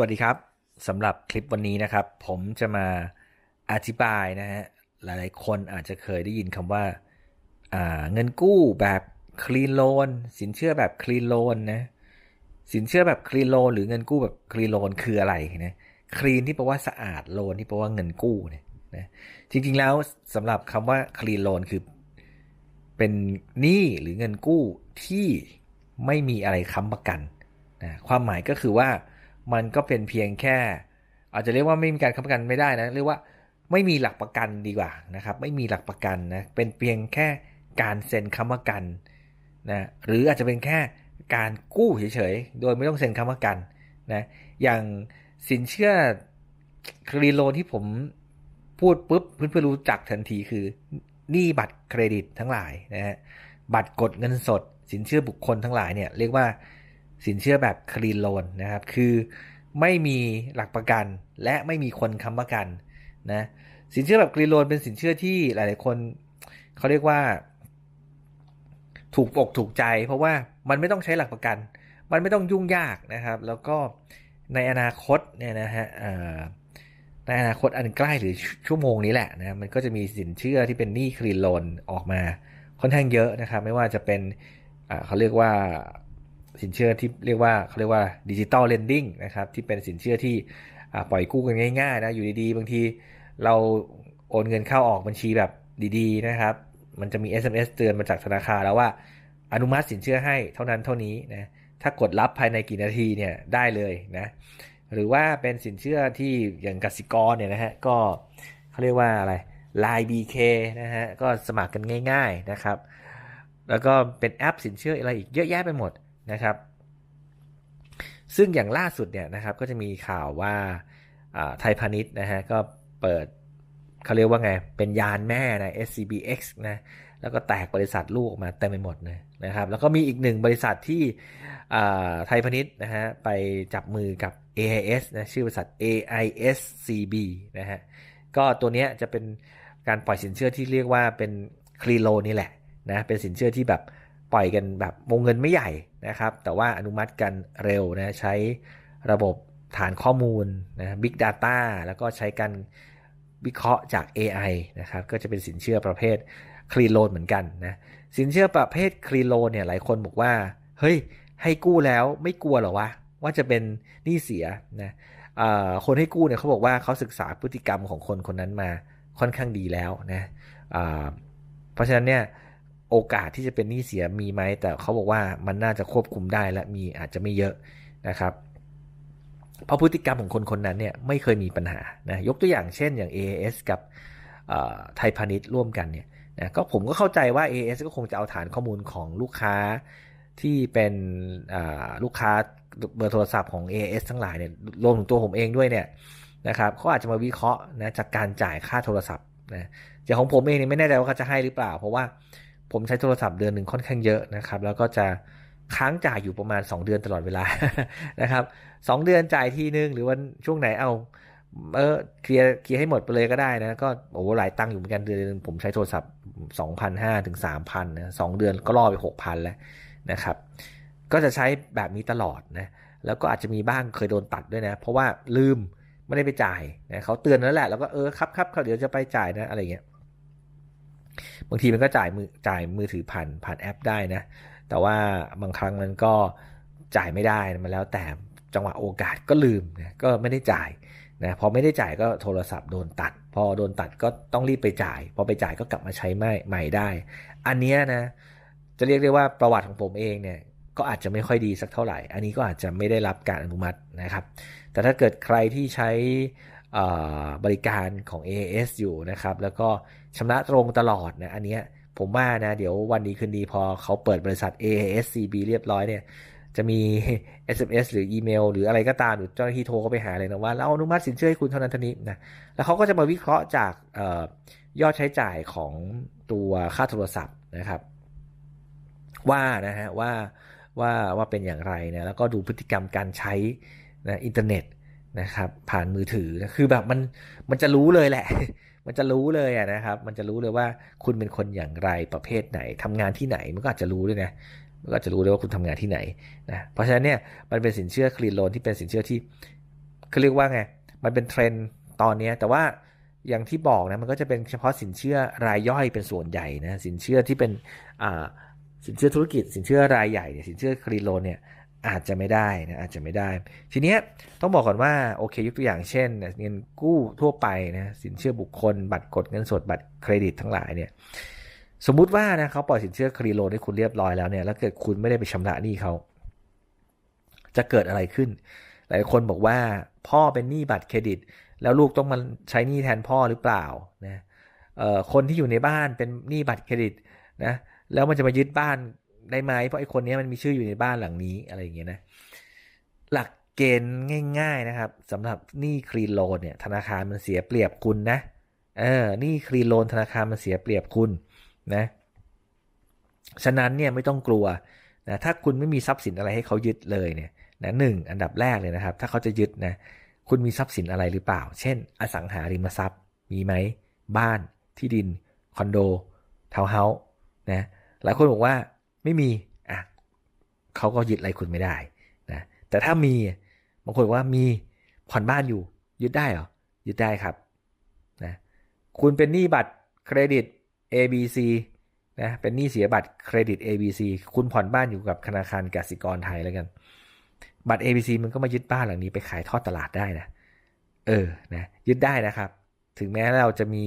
วัสดีครับสำหรับคลิปวันนี้นะครับ ผมจะมาอธิบายนะฮะหลายๆ คนอาจจะเคยได้ยินคำว่าาเงินกู้แบบคลีนโลนสินเชื่อแบบคลีนโลนนะสินเชื่อแบบคลีนโลนหรือเงินกู้แบบคลีนโลนคืออะไรนะคลีนที่แปลว่าสะอาดโลนที่แปลว่าเงินกู้เนี่ยนะจริงๆแล้วสำหรับคำว่าคลีนโลนคือ เป็นหนี้หรือเงินกู้ที่ไม่มีอะไรค้ำประกันนะความหมายก็คือว่า มันก็เป็นเพียงแค่ อาจจะเรียกว่าไม่มีการค้ำประกันไม่ได้นะเรียกว่าไม่มีหลักประกันดีกว่านะครับ ไม่มีหลักประกันนะเป็นเพียงแค่การเซ็นค้ำประกันนะหรืออาจจะเป็นแค่การกู้เฉยๆ โดยไม่ต้องเซ็นค้ำประกันนะอย่างสินเชื่อครีโลนที่ผมพูดปุ๊บเพื่อนๆรู้จักทันทีคือหนี้บัตรเครดิตทั้งหลายนะฮะบัตรกดเงินสด สินเชื่อบุคคลทั้งหลายเนี่ยเรียกว่า สินเชื่อแบบคลีนโลนนะครับ คือไม่มีหลักประกันและไม่มีคนค้ำประกันนะสินเชื่อแบบคลีนโลนเป็นสินเชื่อที่หลาย ๆ คนเขาเรียกว่า ถูกอกถูกใจ เพราะว่ามันไม่ต้องใช้หลักประกัน มันไม่ต้องยุ่งยากนะครับ แล้วก็ในอนาคตเนี่ยนะฮะในอนาคตอันใกล้หรือชั่วโมงนี้แหละนะมันก็จะมีสินเชื่อที่เป็นหนี้คลีนโลนออกมาค่อนข้างเยอะนะครับ ไม่ว่าจะเป็นเขาเรียกว่า สินเชื่อที่เรียกว่าเขาเรียกว่าดิจิตอลเลนดิ้งนะครับที่เป็นสินเชื่อที่ปล่อยกู้กันง่ายๆนะอยู่ดีๆ บางทีเราโอนเงินเข้าออกบัญชีแบบดีๆนะครับ มันจะมี SMS เตือนมาจากธนาคารแล้วว่า อนุมัติสินเชื่อให้เท่านั้นเท่านี้นะถ้ากดรับภายในกี่นาทีเนี่ยได้เลยนะหรือว่าเป็นสินเชื่อที่อย่างกสิกรเนี่ยนะฮะก็เขาเรียกว่าอะไร Line BK นะฮะก็สมัครกันง่าย ๆนะครับ แล้วก็เป็นแอปสินเชื่ออะไรอีกเยอะแยะไปหมด นะครับ ซึ่งอย่างล่าสุดเนี่ยนะครับก็จะมีข่าวว่าไทยพาณิชย์นะฮะก็เปิดเขาเรียกว่าไง เป็นยานแม่นะ SCBX นะแล้วก็แตกบริษัทลูกออกมาเต็มไปหมดเลยนะครับ แล้วก็มีอีกหนึ่งบริษัทที่ไทยพาณิชย์นะฮะไปจับมือกับ AIS นะชื่อบริษัท AISCB นะฮะก็ตัวเนี้ยจะเป็นการปล่อยสินเชื่อที่เรียกว่าเป็นคลีโลนี่แหละนะเป็นสินเชื่อที่แบบ ปล่อยกันแบบวงเงินไม่ใหญ่นะครับ แต่ว่าอนุมัติกันเร็วนะใช้ระบบฐานข้อมูลนะ Big Data แล้วก็ใช้การวิเคราะห์จาก AI นะครับก็จะเป็นสินเชื่อประเภทคลีโลนเหมือนกันนะสินเชื่อประเภทคลีโลนเนี่ยหลายคนบอกว่าเฮ้ยให้กู้แล้วไม่กลัวหรอวะว่าจะเป็นหนี้เสียนะคนให้กู้เนี่ยเขาบอกว่าเขาศึกษาพฤติกรรมของคนคนนั้นมาค่อนข้างดีแล้วนะเพราะฉะนั้นเนี่ย โอกาสที่จะเป็นหนี้เสียมีไหม แต่เขาบอกว่ามันน่าจะควบคุมได้และมีอาจจะไม่เยอะนะครับเพราะพฤติกรรมของคนคนนั้นเนี่ยไม่เคยมีปัญหานะยกตัวอย่างเช่นอย่าง AAS กับไทยพาณิชย์ร่วมกันเนี่ยนะก็ผมก็เข้าใจว่า AAS ก็คงจะเอาฐานข้อมูลของลูกค้าที่เป็นลูกค้าเบอร์โทรศัพท์ของ AAS ทั้งหลายเนี่ยรวมถึงตัวผมเองด้วยเนี่ยนะครับเขาอาจจะมาวิเคราะห์นะจากการจ่ายค่าโทรศัพท์นะอย่างของผมเองเนี่ยไม่แน่ใจว่าเขาจะให้หรือเปล่า เพราะว่า ผมใช้โทรศัพท์เดือนหนึ่งค่อนข้างเยอะนะครับ แล้วก็จะค้างจ่ายอยู่ประมาณ 2 เดือนตลอดเวลานะครับสเดือนจ่ายทีนึงหรือวันช่วงไหนเอาเออเคลียร์เคลียร์ให้หมดไปเลยก็ได้นะ ก็โอ้หลายตังค์อยู่เหมือนกันเดือนนึงผมใช้โทรศัพท์ 2,500ถึง3,000นะสเดือนก็ล่อไป 6,000 แล้วนะครับ ก็จะใช้แบบนี้ตลอดนะแล้วก็อาจจะมีบ้างเคยโดนตัดด้วยนะ เพราะว่าลืมไม่ได้ไปจ่ายนะเขาเตือนแล้วแหละแล้วก็เออครับครับเดี๋ยวจะไปจ่ายนะอะไรเงี้ย บางทีมันก็จ่ายมือจ่ายมือถือผ่านผ่านแอปได้นะ แต่ว่าบางครั้งมันก็จ่ายไม่ได้มันแล้วแต่จังหวะโอกาสก็ลืมนะก็ไม่ได้จ่ายนะพอไม่ได้จ่ายก็โทรศัพท์โดนตัด พอโดนตัดก็ต้องรีบไปจ่าย พอไปจ่ายก็กลับมาใช้ไม่ใหม่ได้ อันนี้นะจะเรียกได้ว่าประวัติของผมเองเนี่ยก็อาจจะไม่ค่อยดีสักเท่าไหร่ อันนี้ก็อาจจะไม่ได้รับการอนุมัตินะครับ แต่ถ้าเกิดใครที่ใช้ บริการของ AAS อยู่นะครับ แล้วก็ชำระตรงตลอดนะ อันนี้ผมว่านะ เดี๋ยววันดีคืนดีพอเขาเปิดบริษัท AASCB เรียบร้อยเนี่ย จะมี SMS หรืออีเมล หรืออะไรก็ตามหรือเจ้าหน้าที่โทรเข้าไปหาเลยนะว่าเราอนุมัติสินเชื่อให้คุณเท่านั้นเท่านี้นะ แล้วเขาก็จะมาวิเคราะห์จากยอดใช้จ่ายของตัวค่าโทรศัพท์นะครับ ว่านะฮะว่าว่าว่าเป็นอย่างไรนะแล้วก็ดูพฤติกรรมการใช้นะอินเทอร์เน็ต นะครับผ่านมือถือนะคือแบบมันมันจะรู้เลยแหละ มันจะรู้เลยนะครับ มันจะรู้เลยว่าคุณเป็นคนอย่างไรประเภทไหนทำงานที่ไหนมันก็อาจจะรู้ด้วยนะมันก็จะรู้เลยว่าคุณทำงานที่ไหนนะเพราะฉะนั้นเนี่ยมันเป็นสินเชื่อคลีนโลนที่เป็นสินเชื่อที่เขาเรียกว่าไงมันเป็นเทรนด์ตอนนี้แต่ว่าอย่างที่บอกนะมันก็จะเป็นเฉพาะสินเชื่อรายย่อยเป็นส่วนใหญ่นะสินเชื่อที่เป็นสินเชื่อธุรกิจ สินเชื่อรายใหญ่เนี่ยสินเชื่อครีโลนเนี่ย อาจจะไม่ได้นะอาจจะไม่ได้ ทีเนี้ยต้องบอกก่อนว่าโอเคยกตัวอย่างเช่น เงินกู้ทั่วไปนะสินเชื่อบุคคล บัตรกดเงินสดบัตรเครดิตทั้งหลายเนี่ยสมมุติว่านะเขาปล่อยสินเชื่อครีโลนให้คุณเรียบร้อยแล้วเนี่ยแล้วเกิดคุณไม่ได้ไปชำระหนี้เขาจะเกิดอะไรขึ้น หลายคนบอกว่าพ่อเป็นหนี้บัตรเครดิต แล้วลูกต้องมาใช้หนี้แทนพ่อหรือเปล่านะคนที่อยู่ในบ้านเป็นหนี้บัตรเครดิตนะแล้วมันจะมายึดบ้าน ได้ไหมเพราะไอ้คนนี้มันมีชื่ออยู่ในบ้านหลังนี้อะไรอย่างเงี้ยนะ หลักเกณฑ์ง่าย ๆนะครับสำหรับหนี้ครีนโลนเนี่ยธนาคารมันเสียเปรียบคุณนะเออหนี้ครีนโลนธนาคารมันเสียเปรียบคุณนะฉะนั้นเนี่ยไม่ต้องกลัวนะถ้าคุณไม่มีทรัพย์สินอะไรให้เขายึดเลยเนี่ยนะหนึ่งอันดับแรกเลยนะครับ ถ้าเขาจะยึดนะคุณมีทรัพย์สินอะไรหรือเปล่า เช่น อสังหาริมทรัพย์มีไหมบ้านที่ดินคอนโดทาวน์เฮาส์นะหลายคนบอกว่า ไม่มีอะเขาก็ยึดอะไรคุณไม่ได้นะแต่ถ้ามีบางคนบอกว่ามีผ่อนบ้านอยู่ ยึดได้เหรอยึดได้ครับนะคุณเป็นหนี้บัตรเครดิต ABC นะเป็นหนี้เสียบัตรเครดิต ABC คุณผ่อนบ้านอยู่กับธนาคารกสิกรไทยแล้วกัน บัตร ABC มันก็มายึดบ้านหลังนี้ไปขายทอดตลาดได้นะเออนะยึดได้นะครับ ถึงแม้เราจะมี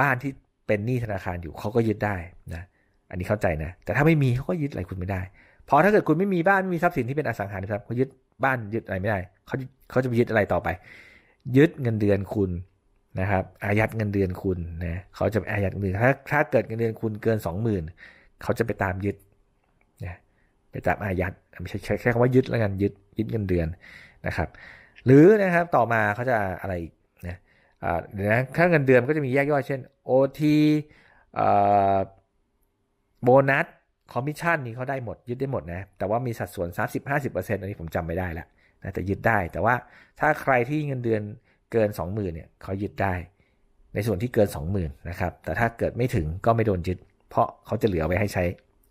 บ้านที่เป็นหนี้ธนาคารอยู่เขาก็ยึดได้นะ อันนี้เข้าใจนะ แต่ถ้าไม่มีเขาก็ยึดอะไรคุณไม่ได้พอถ้าเกิดคุณไม่มีบ้านไม่มีทรัพย์สินที่เป็นอสังหาริมทรัพย์เขายึดบ้านยึดอะไรไม่ได้เขาเขาจะไปยึดอะไรต่อไป ยึดเงินเดือนคุณนะครับ อายัดเงินเดือนคุณนะเขาจะอายัดเงินเดือนถ้าถ้าเกิดเงินเดือนคุณเกินสองหมื่นเขาจะไปตามยึดนะไปตามอายัดไม่ใช่ใช้คำว่ายึดแล้วกันยึดยึดเงินเดือนนะครับ หรือนะครับต่อมาเขาจะอะไรนะอ่าเดี๋ยวนะถ้าเงินเดือนก็จะมีแยกย่อยเช่น OT อ่า โบนัสคอมมิชชั่นนี้เขาได้หมดยึดได้หมดนะ แต่ว่ามีสัดส่วน 30-50%อันนี้ผมจำไม่ได้แล้วนะแต่ยึดได้ แต่ว่าถ้าใครที่เงินเดือนเกิน 20,000เนี่ยเขายึดได้ ในส่วนที่เกิน 20,000นะครับ แต่ถ้าเกิดไม่ถึงก็ไม่โดนยึด เพราะเขาจะเหลือไว้ให้ใช้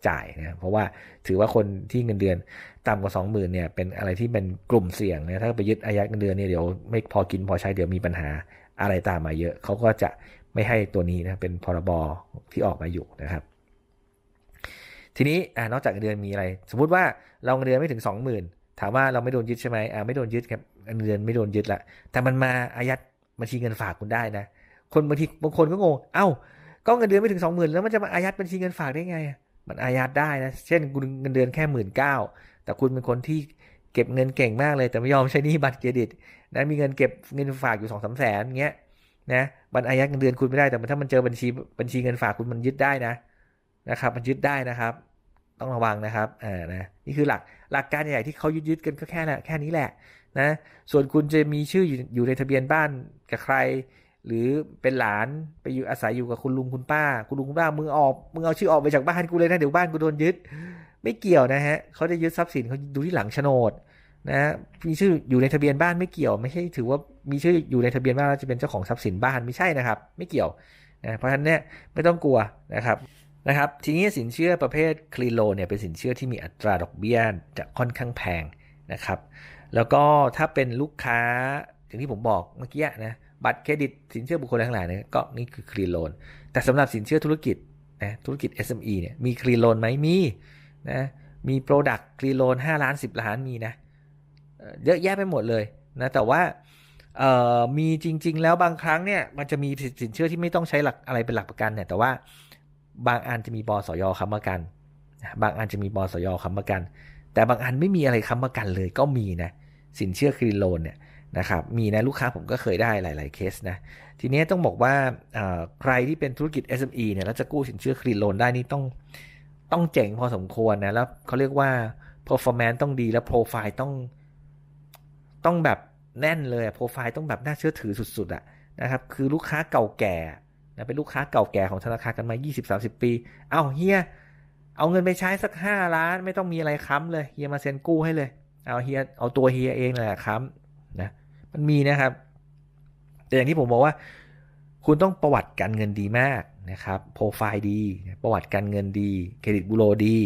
จ่ายนะ เพราะว่าถือว่าคนที่เงินเดือนต่ำกว่า 20,000เนี่ยเป็นอะไรที่เป็นกลุ่มเสี่ยงนะถ้าไปยึดอายัดเงินเดือนเนี่ยเดี๋ยวไม่พอกินพอใช้เดี๋ยวมีปัญหาอะไรตามมาเยอะ เขาก็จะไม่ให้ตัวนี้นะเป็นพรบที่ออกมาอยู่นะครับ ทีนี้อนอกจากเงินเดือนมีอะไร สมมติว่าเราเงินเดือนไม่ถึง 20,000 ถามว่าเราไม่โดนยึดใช่ไหมอ่าไม่โดนยึดครับเงินเดือนไม่โดนยึดละแต่มันมาอายัดบัญชีเงินฝากคุณได้นะ คนบางทีบางคนก็งงเอ้าก็เงินเดือนไม่ถึง 20,000 แล้วมันจะมาอายัดบัญชีเงินฝากได้ไง มันอายัดได้นะเช่นคุณเงินเดือนแค่หมื่นเก้าแต่คุณเป็นคนที่เก็บเงินเก่งมากเลย แต่ไม่ยอมใช้นี้บัตรเครดิตนะมีเงินเก็บเงินฝากอยู่สองสามแสนเงี้ยนะบัตรอายัดเงินเดือนคุณไม่ได้แต่ถ้ามันเจอบัญชีบัญชีเงินฝากคุณมันยึดได้นะนะครับ มันยึดได้นะครับ ต้องระวังนะครับอ่านะนี่คือหลักหลักการใหญ่ที่เขายึดยึดกันก็แค่นั้นแค่นี้แหละนะส่วนคุณจะมีชื่ออยู่ในทะเบียนบ้านกับใคร หรือเป็นหลานไปอยู่อาศัยอยู่กับคุณลุงคุณป้า คุณลุงคุณป้ามึงออกมึงเอาชื่อออกไปจากบ้านกูเลยนะเดี๋ยวบ้านกูโดนยึด ไม่เกี่ยวนะฮะเขาจะยึดทรัพย์สินเขาดูที่หลังโฉนดนะมีชื่ออยู่ในทะเบียนบ้านไม่เกี่ยว ไม่ใช่ถือว่ามีชื่ออยู่ในทะเบียนบ้านแล้วจะเป็นเจ้าของทรัพย์สินบ้านไม่ใช่นะครับ ไม่เกี่ยวนะเพราะฉะนั้นเนี่ยไม่ต้องกลัวนะครับ นะครับทีนี้สินเชื่อประเภทคลีโลเนี่ยเป็นสินเชื่อที่มีอัตราดอกเบี้ยจะค่อนข้างแพงนะครับแล้วก็ถ้าเป็นลูกค้าอย่างที่ผมบอกเมื่อกี้นะบัตรเครดิตสินเชื่อบุคคลทั้งหลายเนี่ยก็นี่คือคลีโลนแต่สำหรับสินเชื่อธุรกิจนะธุรกิจ SME เนี่ยมีคลีโลนไหมมีนะมีโปรดักต์คลีโลน5ล้าน 10 ล้านมีนะเยอะแยะไปหมดเลยนะแต่ว่ามีจริง ๆ แล้วบางครั้งเนี่ยมันจะมีสินเชื่อที่ไม่ต้องใช้หลักอะไรเป็นหลักประกันเนี่ยแต่ว่า บางอันจะมีบสยค้ำประกัน บางอันจะมีบสยค้ำประกัน แต่บางอันไม่มีอะไรค้ำประกันเลยก็มีนะสินเชื่อครีโลนเนี่ยนะครับมีนะลูกค้าผมก็เคยได้หลาย ๆ เคสนะทีนี้ต้องบอกว่าใครที่เป็นธุรกิจ SME เนี่ยแล้วจะกู้สินเชื่อครีโลนได้นี่ต้องต้องเจ๋งพอสมควรนะแล้วเขาเรียกว่า performance ต้องดีแล้วโปรไฟล์ต้องต้องแบบแน่นเลยโปรไฟล์ต้องแบบน่าเชื่อถือสุด ๆอะนะครับคือลูกค้าเก่าแก่ นะเป็นลูกค้าเก่าแก่ของธนาคารกันมา 20-30 ปี เอาเฮียเอาเงินไปใช้สัก 5 ล้าน ไม่ต้องมีอะไรค้ำเลยเฮียมาเซ็นกู้ให้เลย เอาเฮียเอาตัวเฮียเองแหละค้ำนะมันมีนะครับ แต่อย่างที่ผมบอกว่า คุณต้องประวัติการเงินดีมากนะครับโปรไฟล์ดี ประวัติการเงินดี เครดิตบูโรดี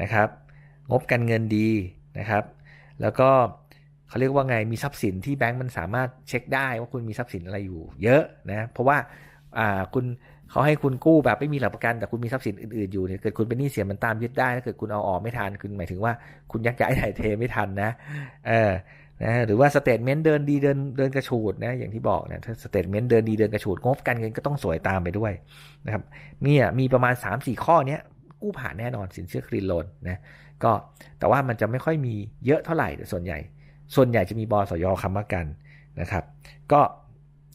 นะครับ งบการเงินดีนะครับ แล้วก็เขาเรียกว่าไงมีทรัพย์สินที่แบงก์มันสามารถเช็คได้ว่าคุณมีทรัพย์สินอะไรอยู่ เยอะนะเพราะว่า อ่าคุณเขาให้คุณกู้แบบไม่มีหลักประกันแต่คุณมีทรัพย์สินอื่นๆอยู่เนี่ยเกิดคุณเป็นหนี้เสียมันตามยึดได้ถ้าเกิดคุณเอาออกไม่ทันคุณหมายถึงว่าคุณยักย้ายถ่ายเทไม่ทันนะเออนะหรือว่าสเตทเมนต์เดินดีเดินเดินกระฉูดนะอย่างที่บอกนะถ้าสเตทเมนต์เดินดีเดินกระฉูดงบการเงินก็ต้องสวยตามไปด้วยนะครับมีอะมีประมาณ 3-4 ข้อเนี้ยกู้ผ่านแน่นอนสินเชื่อคลีนโลนนะก็แต่ว่ามันจะไม่ค่อยมีเยอะเท่าไหร่แต่ส่วนใหญ่ ส่วนใหญ่จะมีบอสยอค้ำประกันนะครับ ก็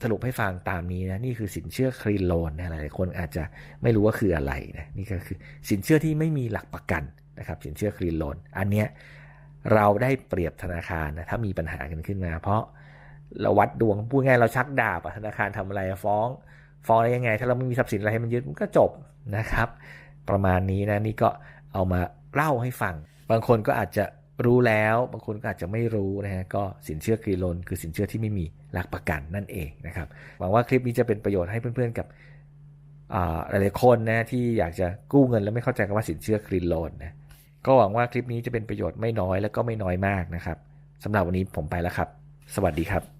สรุปให้ฟังตามนี้นะนี่คือสินเชื่อคลีนโลนนะหลายคนอาจจะไม่รู้ว่าคืออะไรนะนี่ก็คือสินเชื่อที่ไม่มีหลักประกันนะครับสินเชื่อคลีนโลนอันเนี้ยเราได้เปรียบธนาคารนะถ้ามีปัญหากันขึ้นมา เพราะเราวัดดวงพูดง่ายเราชักดาบธนาคารทำอะไรฟ้องฟ้องอะได้ยังไง ถ้าเราไม่มีทรัพย์สินอะไรให้มันยึดมันก็จบนะครับ ประมาณนี้นะนี่ก็เอามาเล่าให้ฟัง บางคนก็อาจจะ รู้แล้วบางคนก็อาจจะไม่รู้นะฮะก็สินเชื่อกรีโลนคือสินเชื่อที่ไม่มีหลักประกันนั่นเองนะครับหวังว่าคลิปนี้จะเป็นประโยชน์ให้เพื่อนๆกับอ่าหลายๆคนนะที่อยากจะกู้เงินแล้วไม่เข้าใจคำว่าสินเชื่อกรีโลนนะก็หวังว่าคลิปนี้จะเป็นประโยชน์ไม่น้อยและก็ไม่น้อยมากนะครับสำหรับวันนี้ผมไปแล้วครับ สวัสดีครับ